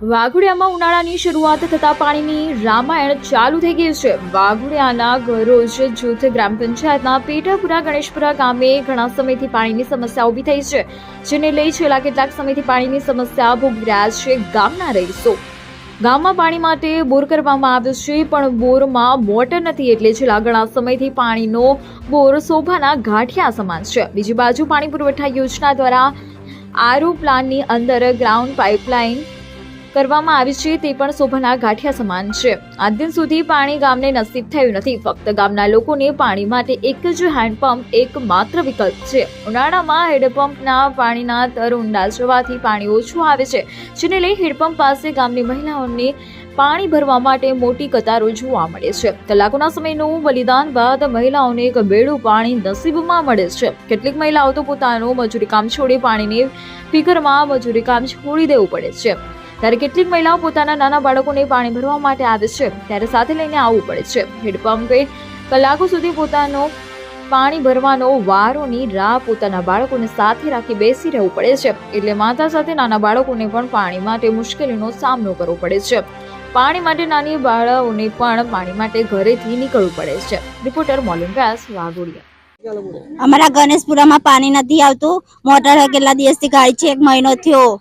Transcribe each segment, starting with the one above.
વાઘોડિયામાં ઉનાળાની શરૂઆત થતા પાણીની રામાયણ ચાલુ થઈ ગઈ છે. વાઘોડિયાના ગરોજ જૂથ ગ્રામ પંચાયતના પેટાપુરા ગણેશપુરા ગામે ઘણા સમયથી પાણીની સમસ્યા ઊભી થઈ છે, જેને લઈ છેલ્લા કેટલાક સમયથી પાણીની સમસ્યા ભોગવી રહ્યા છે ગામના રહીશો. ગામમાં પાણી માટે બોર કરવામાં આવ્યો છે, પણ બોરમાં મોટર નથી એટલે છેલ્લા ઘણા સમયથી પાણીનો બોર શોભાના ગાંઠિયા સમાન છે. બીજી બાજુ પાણી પુરવઠા યોજના દ્વારા આરો પ્લાનની અંદર ગ્રાઉન્ડ પાઇપલાઇન કરવામાં આવી છે તે પણ શોભાના ગાંઠિયા સમાન છે. આજ દિન સુધી પાણી ગામને નસીબ થયું નથી. ફક્ત ગામના લોકોને પાણી માટે એક જ હેન્ડપંપ એક માત્ર વિકલ્પ છે. ઉનાળામાં હેડપંપના પાણીના તર ઊંડા જવાથી પાણી ઓછું આવે છે, જેને લઈ હેડપંપ પાસે ગામની મહિલાઓને પાણી ભરવા માટે મોટી કતારો જોવા મળે છે. કલાકોના સમયનું બલિદાન બાદ મહિલાઓને એક બેડું પાણી નસીબમાં મળે છે. કેટલીક મહિલાઓ તો પોતાનું મજૂરી કામ છોડી પાણીની ફિકરમાં મજૂરી કામ છોડી દેવું પડે છે. ત્યારે કેટલીક મહિલાઓ પોતાના નાના બાળકોને પાણી ભરવા માટે આવે છે. ત્યારે સાથે લઈને આવવું પડે છે. હેડપંપે કલાકો સુધી પોતાનો પાણી ભરવાનો વારોની રાહ પોતાના બાળકોને સાથે રાખી બેસી રહેવું પડે છે. એટલે માતા સાથે નાના બાળકોને પણ પાણી માટે મુશ્કેલીનો સામનો કરવો પડે છે. પાણી માટે નાની બાળાઓને પણ પાણી માટે ઘરેથી નીકળવું પડે છે. રિપોર્ટર મોલિન વ્યાસ, વાઘોડિયા. અમારા ગણેશપુરામાં પાણી નથી આવતું. મોટર કેટલા દિવસથી ગાય છે? એક મહિનો થયો.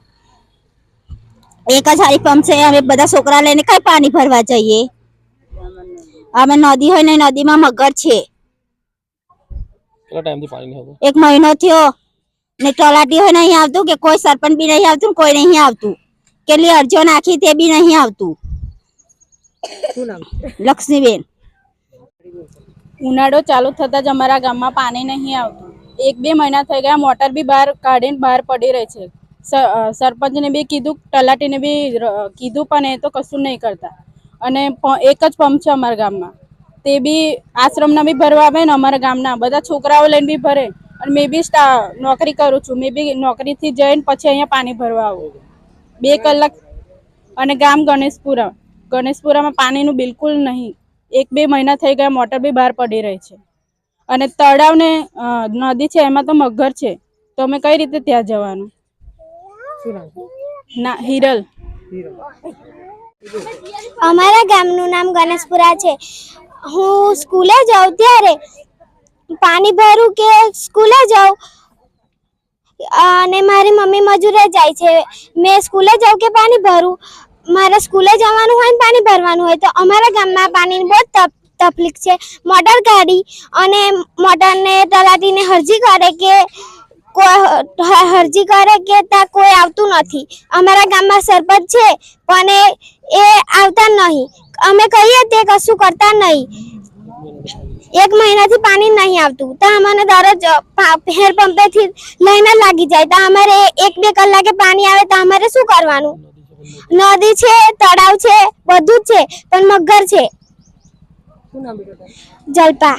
એક જ હારી પંપ છે અમે બધા છોકરા લઈને કઈ પાણી ભરવા જઈએ? અમે નદી હોય ને નદીમાં મગર છે. એક મહિનો થયો. ને તલાટી હોય નહીં આવતું કે કોઈ સરપંચ બી નહીં આવતું કોઈ નહીં આવતું. કેટલી અરજીઓ નાખી તે બી નહીં આવતું. લક્ષ્મીબેન. ઉનાળો ચાલુ થતાં જ અમારા ગામમાં પાણી નહીં આવતું. એક બે મહિના થઈ ગયા મોટર બી બહાર કાઢીને બહાર પડી રહી છે. સરપંચને બી કીધું, તલાટીને બી કીધું, પણ એ તો કશું નહીં કરતા. અને એક જ પંપ છે અમારા ગામમાં. તે બી આશ્રમના બી ભરવા આવે ને અમારા ગામના. બધા છોકરાઓ લઈને બી ભરે. અને મેં બી નોકરી કરું છું. મેં બી નોકરીથી જઈને પછી અહીંયા પાણી ભરવા આવું. બે કલાક. અને ગામ ગણેશપુરા. ગણેશપુરામાં પાણીનું બિલકુલ નહીં. એક બે મહિના થઈ ગયા, મોટર બી બહાર પડી રહી છે. અને તળાવ ને નદી છે, એમાં તો મગર છે. તો અમે કઈ રીતે ત્યાં જવાનું? ના, હિરલ. અમારા ગામનું નામ ગણેશપુરા છે. હું સ્કૂલે જાઉં ત્યારે પાણી ભરું કે સ્કૂલે જાઉં? અને મારી મમ્મી મજૂરે જાય છે. મેં સ્કૂલે જાઉં કે પાણી ભરું? મારે સ્કૂલે જવાનું હોય ને પાણી ભરવાનું હોય તો અમારા ગામમાં પાણીની બહુ તકલીફ છે. મોટર કાઢી અને મોટરને તલાટીને હરજી કરે કે અરજી કરે કે ત્યાં કોઈ આવતું નથી. અમારા ગામમાં સરપંચ છે પણ એ એ આવતા નહીં. અમે કહીએ તે કશું કરતા નહીં. એક મહિનાથી પાણી નહીં આવતું. તો અમને દરરોજ હેર પંપેથી લઈને લાગી જાય. તો અમારે એક બે કલાકે પાણી આવે તો અમારે શું કરવાનું? નદી છે તળાવ છે બધું જ છે પણ મગર છે. જલપા.